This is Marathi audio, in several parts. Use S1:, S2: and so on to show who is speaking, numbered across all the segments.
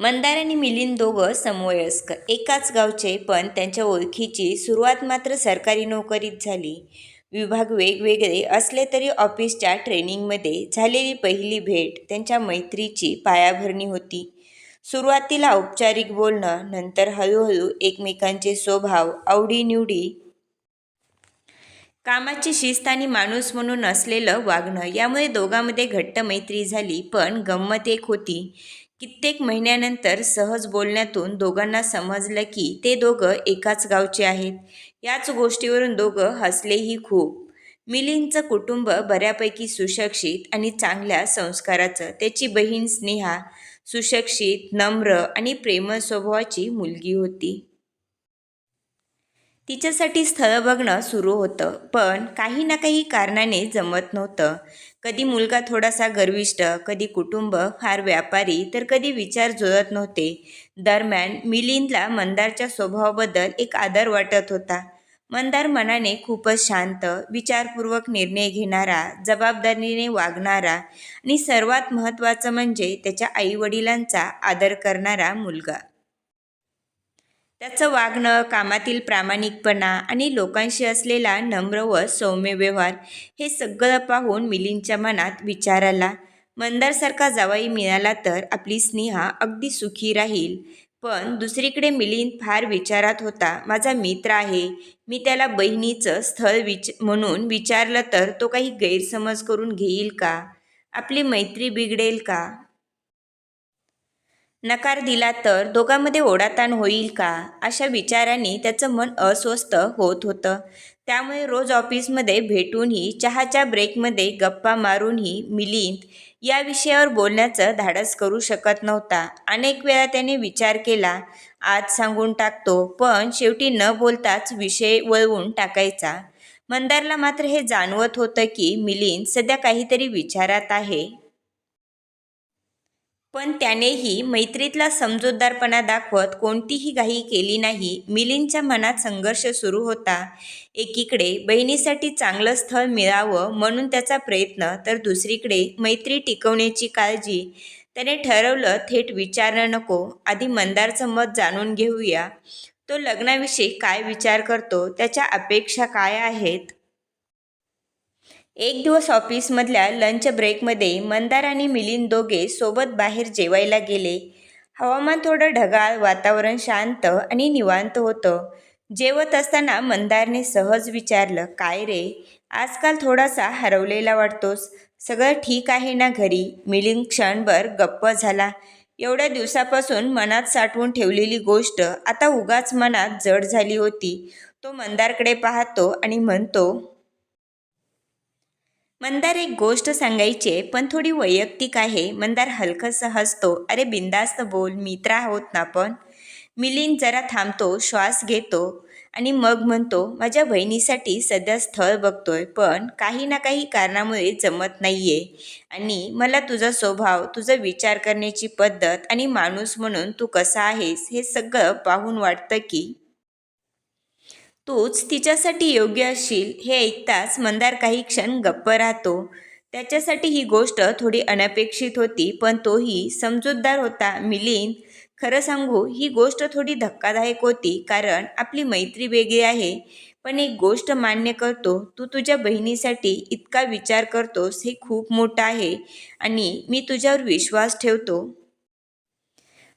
S1: मंदार आणि मिलिंद दोघं समवयस्क एकाच गावचे पण त्यांच्या ओळखीची सुरुवात मात्र सरकारी नोकरीत झाली. विभाग वेगवेगळे असले तरी ऑफिसच्या ट्रेनिंगमध्ये झालेली पहिली भेट त्यांच्या मैत्रीची पायाभरणी होती. सुरुवातीला औपचारिक बोलणं नंतर हळूहळू एकमेकांचे स्वभाव आवडीनिवडी कामाची शिस्त आणि माणूस म्हणून असलेलं वागणं यामुळे दोघांमध्ये घट्ट मैत्री झाली पण गंमत एक होती. कित्येक महिन्यानंतर सहज बोलण्यातून दोघांना समजलं की ते दोघं एकाच गावचे आहेत. याच गोष्टीवरून दोघं हसलेही खूप. मिलिंदचं कुटुंब बऱ्यापैकी सुशिक्षित आणि चांगल्या संस्काराचं. त्याची बहीण स्नेहा सुशिक्षित नम्र आणि प्रेमळ स्वभावाची मुलगी होती. तिच्यासाठी स्थळं बघणं सुरू होतं पण काही ना काही कारणाने जमत नव्हतं. कधी मुलगा थोडासा गर्विष्ट कधी कुटुंब फार व्यापारी तर कधी विचार जुळत नव्हते. दरम्यान मिलिंदला मंदारच्या स्वभावाबद्दल एक आदर वाटत होता. मंदार मनाने खूपच शांत विचारपूर्वक निर्णय घेणारा जबाबदारीने वागणारा आणि सर्वात महत्त्वाचं म्हणजे त्याच्या आईवडिलांचा आदर करणारा मुलगा. त्याचं वागणं कामातील प्रामाणिकपणा आणि लोकांशी असलेला नम्र व सौम्य व्यवहार हे सगळं पाहून मिलिंदच्या मनात विचार आला. मंदारसारखा जावाई मिळाला तर आपली स्नेहा अगदी सुखी राहील. पण दुसरीकडे मिलिंद फार विचारात होता माझा मित्र आहे. मी त्याला बहिणीचं स्थळ विच म्हणून विचारलं तर तो काही गैरसमज करून घेईल का? आपली मैत्री बिघडेल का? नकार दिला तर दोघांमध्ये ओढाताण होईल का? अशा विचारांनी त्याचं मन अस्वस्थ होत होतं. त्यामुळे रोज ऑफिसमध्ये भेटूनही चहाच्या ब्रेकमध्ये गप्पा मारूनही मिलिंद या विषयावर बोलण्याचं धाडस करू शकत नव्हता. अनेक वेळा त्याने विचार केला आज सांगून टाकतो पण शेवटी न बोलताच विषय वळवून टाकायचा. मंदारला मात्र हे जाणवत होतं की मिलिंद सध्या काहीतरी विचारात आहे. पण त्यानेही मैत्रीतला समजूतदारपणा दाखवत कोणतीही घाई केली नाही. मिलिंदच्या मनात संघर्ष सुरू होता. एकीकडे बहिणीसाठी चांगलं स्थळ मिळावं म्हणून त्याचा प्रयत्न तर दुसरीकडे मैत्री टिकवण्याची काळजी. त्याने ठरवलं थेट विचारणं नको. आधी मंदारचं मत जाणून घेऊया. तो लग्नाविषयी काय विचार करतो? त्याच्या अपेक्षा काय आहेत? एक दिवस ऑफिसमधल्या लंच ब्रेकमध्ये मंदार आणि मिलिंद दोघे सोबत बाहेर जेवायला गेले. हवामान थोडं ढगाळ वातावरण शांत आणि निवांत होतं. जेवत असताना मंदारने सहज विचारलं काय रे? आजकाल थोडासा हरवलेला वाटतोस. सगळं ठीक आहे ना घरी मिलिंद क्षणभर गप्प झाला. एवढ्या दिवसापासून मनात साठवून ठेवलेली गोष्ट आता उगाच मनात जड झाली होती तो मंदारकडे पाहतो आणि म्हणतो मंदार एक गोष्ट सांगायची पण थोडी वैयक्तिक आहे. मंदार हलकंसं हसतो अरे बिंदास्त बोल मित्र आहोत ना पण मिलिंद जरा थांबतो श्वास घेतो आणि मग म्हणतो माझ्या बहिणीसाठी सध्या स्थळ बघतोय पण काही ना काही कारणामुळे जमत नाही आहे आणि मला तुझा स्वभाव तुझा विचार करण्याची पद्धत आणि माणूस म्हणून तू कसा आहेस हे सगळं पाहून वाटतं की तूच तिच्यासाठी योग्य असशील हे ऐकताच मंदार काही क्षण गप्प राहतो. त्याच्यासाठी ही गोष्ट थोडी अनपेक्षित होती पण तोही समजूतदार होता. मिलिंद खरं सांगू ही गोष्ट थोडी धक्कादायक होती कारण आपली मैत्री वेगळी आहे. पण एक गोष्ट मान्य करतो तू तुझ्या बहिणीसाठी इतका विचार करतोस हे खूप मोठं आहे. आणि मी तुझ्यावर विश्वास ठेवतो.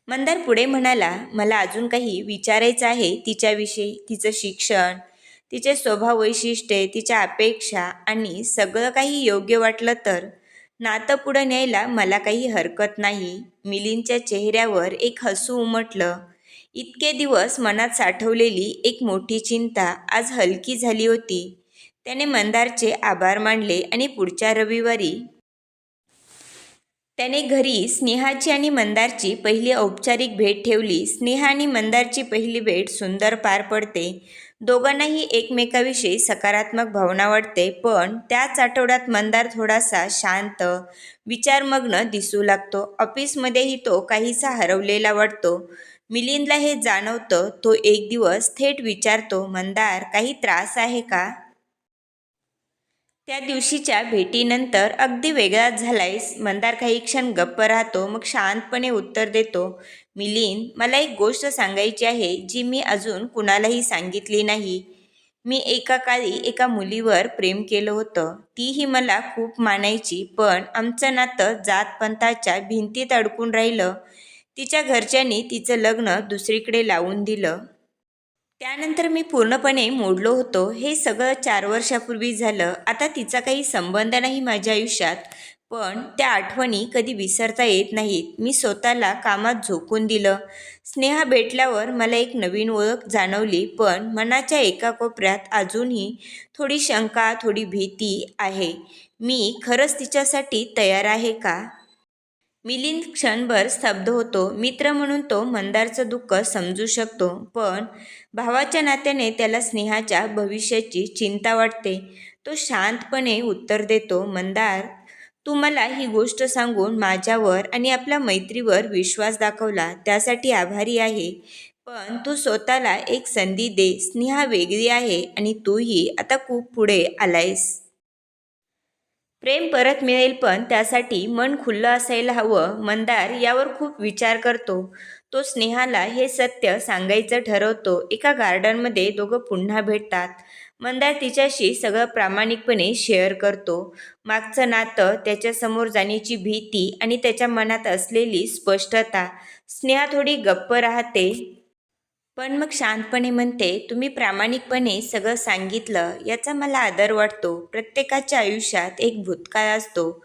S1: मंदार पुढे म्हणाला मला अजून काही विचारायचं आहे तिच्याविषयी तिचं शिक्षण तिचे स्वभाव वैशिष्ट्ये तिच्या अपेक्षा आणि सगळं काही योग्य वाटलं तर? नातं पुढं न्यायला मला काही हरकत नाही. मिलिंदच्या चेहऱ्यावर एक हसू उमटलं. इतके दिवस मनात साठवलेली एक मोठी चिंता आज हलकी झाली होती. त्याने मंदारचे आभार मानले आणि पुढच्या रविवारी त्याने घरी स्नेहाची आणि मंदारची पहिली औपचारिक भेट ठेवली. स्नेहा आणि मंदारची पहिली भेट सुंदर पार पडते. दोघांनाही एकमेकाविषयी सकारात्मक भावना वाटते पण त्याच आठवड्यात मंदार थोडासा शांत विचारमग्न दिसू लागतो. ऑफिसमध्येही तो काहीसा हरवलेला वाटतो. मिलिंदला हे जाणवतं तो एक दिवस थेट विचारतो मंदार काही त्रास आहे का? त्या दिवशीच्या भेटीनंतर अगदी वेगळाच झालायस. मंदार काही क्षण गप्प राहतो मग शांतपणे उत्तर देतो मिलीन मला एक गोष्ट सांगायची आहे जी मी अजून कुणालाही सांगितली नाही. मी एका काळी एका मुलीवर प्रेम केलं होतं. तीही मला खूप मानायची पण आमचं नातं जातपंथाच्या भिंतीत अडकून राहिलं. तिच्या घरच्यांनी तिचं लग्न दुसरीकडे लावून दिलं. त्यानंतर मी पूर्णपणे मोडलो होतो. हे सगळं चार वर्षापूर्वी झालं. आता तिचा काही संबंध नाही माझ्या आयुष्यात पण त्या आठवणी कधी विसरता येत नाहीत. मी स्वतःला कामात झोकून दिलं. स्नेहा भेटल्यावर मला एक नवीन ओळख जाणवली पण मनाच्या एका कोपऱ्यात अजूनही थोडी शंका थोडी भीती आहे. मी खरंच तिच्यासाठी तयार आहे का? मिलिंद क्षणभर स्तब्ध होतो. मित्र म्हणून तो मंदारचं दुःख समजू शकतो. पण भावाच्या नात्याने त्याला स्नेहाच्या भविष्याची चिंता वाटते. तो शांतपणे उत्तर देतो मंदार तू मला ही गोष्ट सांगून माझ्यावर आणि आपल्या मैत्रीवर विश्वास दाखवला. त्यासाठी आभारी आहे. पण तू स्वतःला एक संधी दे. स्नेहा वेगळी आहे आणि तूही आता खूप पुढे आलायस. प्रेम परत मिळेल पण त्यासाठी मन खुल्लं असायला हवं मंदार यावर खूप विचार करतो. तो स्नेहाला हे सत्य सांगायचं ठरवतो. एका गार्डनमध्ये दोघं पुन्हा भेटतात. मंदार तिच्याशी सगळं प्रामाणिकपणे शेअर करतो. मागचं नातं त्याच्यासमोर जाण्याची भीती आणि त्याच्या मनात असलेली स्पष्टता. स्नेहा थोडी गप्प राहते. पण मग शांतपणे म्हणते तुम्ही प्रामाणिकपणे सगळं सांगितलं याचा मला आदर वाटतो. प्रत्येकाच्या आयुष्यात एक भूतकाळ असतो.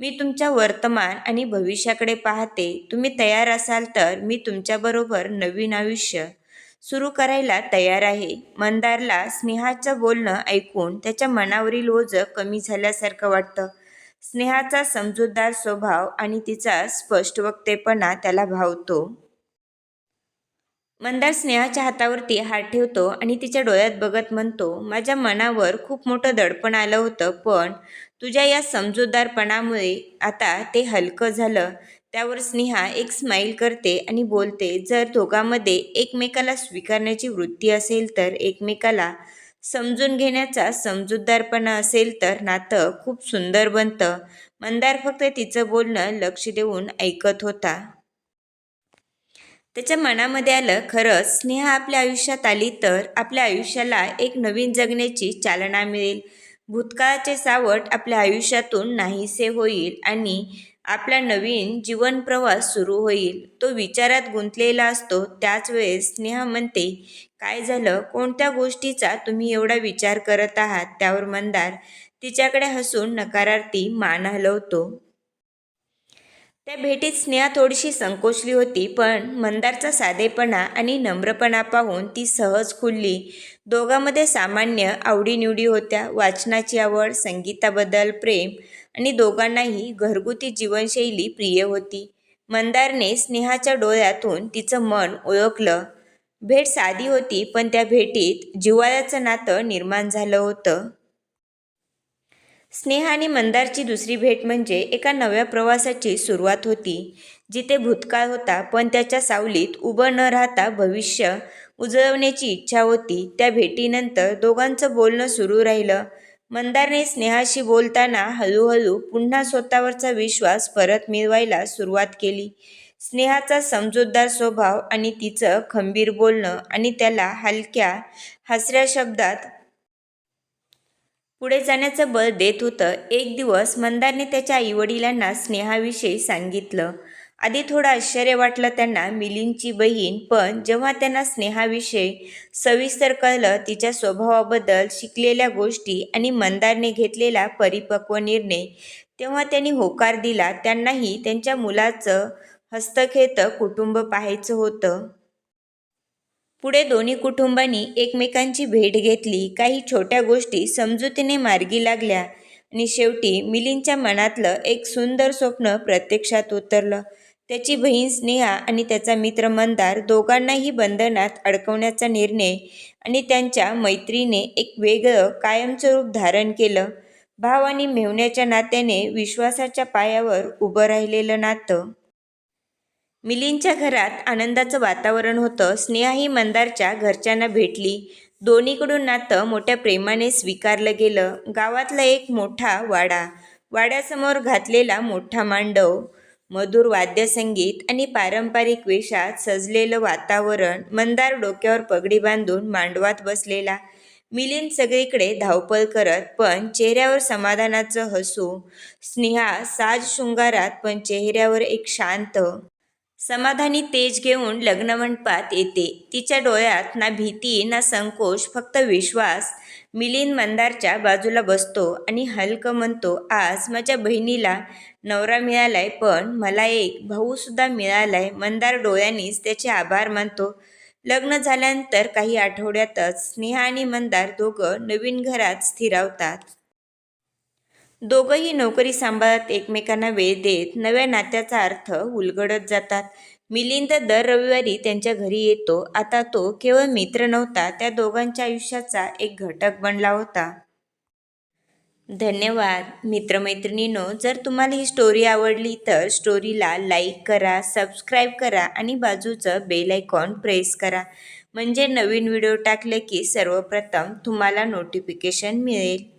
S1: मी तुमच्या वर्तमान आणि भविष्याकडे पाहते. तुम्ही तयार असाल तर मी तुमच्याबरोबर नवीन आयुष्य सुरू करायला तयार आहे. मंदारला स्नेहाचं बोलणं ऐकून त्याच्या मनावरील ओझं कमी झाल्यासारखं वाटतं. स्नेहाचा समजूतदार स्वभाव आणि तिचा स्पष्ट वक्तेपणा त्याला भावतो. मंदार स्नेहाच्या हातावरती हात ठेवतो आणि तिच्या डोळ्यात बघत म्हणतो माझ्या मनावर खूप मोठं दडपण आलं होतं पण तुझ्या या समजूतदारपणामुळे आता ते हलकं झालं त्यावर स्नेहा एक स्माईल करते आणि बोलते जर दोघांमध्ये एकमेकाला स्वीकारण्याची वृत्ती असेल तर एकमेकाला समजून घेण्याचा समजूतदारपणा असेल तर नातं खूप सुंदर बनतं मंदार फक्त तिचं बोलणं लक्ष देऊन ऐकत होता. त्याच्या मनामध्ये आलं खरंच स्नेहा आपल्या आयुष्यात आली तर आपल्या आयुष्याला एक नवीन जगण्याची चालना मिळेल. भूतकाळाचे सावट आपल्या आयुष्यातून नाहीसे होईल आणि आपला नवीन जीवन प्रवास सुरू होईल. तो विचारात गुंतलेला असतो त्याच वेळेस स्नेहा म्हणते काय झालं? कोणत्या गोष्टीचा तुम्ही एवढा विचार करत आहात? त्यावर मंदार तिच्याकडे हसून नकारार्थी मान हलवतो. त्या भेटीत स्नेहा थोडीशी संकोचली होती पण मंदारचा साधेपणा आणि नम्रपणा पाहून ती सहज खुलली. दोघांमध्ये सामान्य आवडीनिवडी होत्या. वाचनाची आवड संगीताबद्दल प्रेम आणि दोघांनाही घरगुती जीवनशैली प्रिय होती. मंदारने स्नेहाच्या डोळ्यातून तिचं मन ओळखलं. भेट साधी होती पण त्या भेटीत जिव्हाळ्याचं नातं निर्माण झालं होतं. स्नेहा आणि मंदारची दुसरी भेट म्हणजे एका नव्या प्रवासाची सुरुवात होती जिथे भूतकाळ होता पण त्याच्या सावलीत उभं न राहता भविष्य उजळवण्याची इच्छा होती. त्या भेटीनंतर दोघांचं बोलणं सुरू राहिलं. मंदारने स्नेहाशी बोलताना हळूहळू पुन्हा स्वतःवरचा विश्वास परत मिळवायला सुरुवात केली. स्नेहाचा समजूतदार स्वभाव आणि तिचं खंबीर बोलणं आणि त्याला हलक्या हसऱ्या शब्दात पुढे जाण्याचं बळ देत होतं. एक दिवस मंदारने त्याच्या आईवडिलांना स्नेहाविषयी सांगितलं. आधी थोडं आश्चर्य वाटलं त्यांना मिलिंदची बहीण पण जेव्हा त्यांना स्नेहाविषयी सविस्तर कळलं तिच्या स्वभावाबद्दल शिकलेल्या गोष्टी आणि मंदारने घेतलेला परिपक्व निर्णय तेव्हा त्यांनी होकार दिला. त्यांनाही त्यांच्या मुलाचं हस्तखेत कुटुंब पाहायचं होतं. पुढे दोन्ही कुटुंबांनी एकमेकांची भेट घेतली. काही छोट्या गोष्टी समजुतीने मार्गी लागल्या आणि शेवटी मिलिंदच्या मनातलं एक सुंदर स्वप्न प्रत्यक्षात उतरलं. त्याची बहीण स्नेहा आणि त्याचा मित्र मंदार दोघांनाही बंधनात अडकवण्याचा निर्णय आणि त्यांच्या मैत्रीने एक वेगळं कायमचं रूप धारण केलं. भाव आणि मेवण्याच्या नात्याने विश्वासाच्या पायावर उभं राहिलेलं नातं. मिलिंदच्या घरात आनंदाचं वातावरण होतं. स्नेहा ही मंदारच्या घरच्यांना भेटली. दोन्हीकडून नातं मोठ्या प्रेमाने स्वीकारलं गेलं. गावातला एक मोठा वाडा. वाड्यासमोर घातलेला मोठा मांडव. मधुर वाद्यसंगीत आणि पारंपरिक वेशात सजलेलं वातावरण मंदार डोक्यावर पगडी बांधून मांडवात बसलेला. मिलिंद सगळीकडे धावपळ करत पण चेहऱ्यावर समाधानाचं हसू. स्नेहा साज शृंगारात पण चेहऱ्यावर एक शांत समाधानी तेज घेऊन लग्नमंडपात येते. तिच्या डोळ्यात ना भीती ना संकोच फक्त विश्वास. मिलिंद मंदारच्या बाजूला बसतो आणि हलकं म्हणतो आज माझ्या बहिणीला नवरा मिळालाय पण मला एक भाऊसुद्धा मिळालाय. मंदार डोळ्यांनीच त्याचे आभार मानतो. लग्न झाल्यानंतर काही आठवड्यातच स्नेहा आणि मंदार दोघं नवीन घरात स्थिरावतात. दोघंही नोकरी सांभाळत एकमेकांना वेळ देत नव्या नात्याचा अर्थ उलगडत जातात. मिलिंद दर रविवारी त्यांच्या घरी येतो. आता तो केवळ मित्र नव्हता त्या दोघांच्या आयुष्याचा एक घटक बनला होता. धन्यवाद. मित्रमैत्रिणींनो जर तुम्हाला ही स्टोरी आवडली तर स्टोरीला लाईक करा सबस्क्राईब करा आणि बाजूचं बेल आयकॉन प्रेस करा. म्हणजे नवीन व्हिडिओ टाकले की सर्वप्रथम तुम्हाला नोटिफिकेशन मिळेल.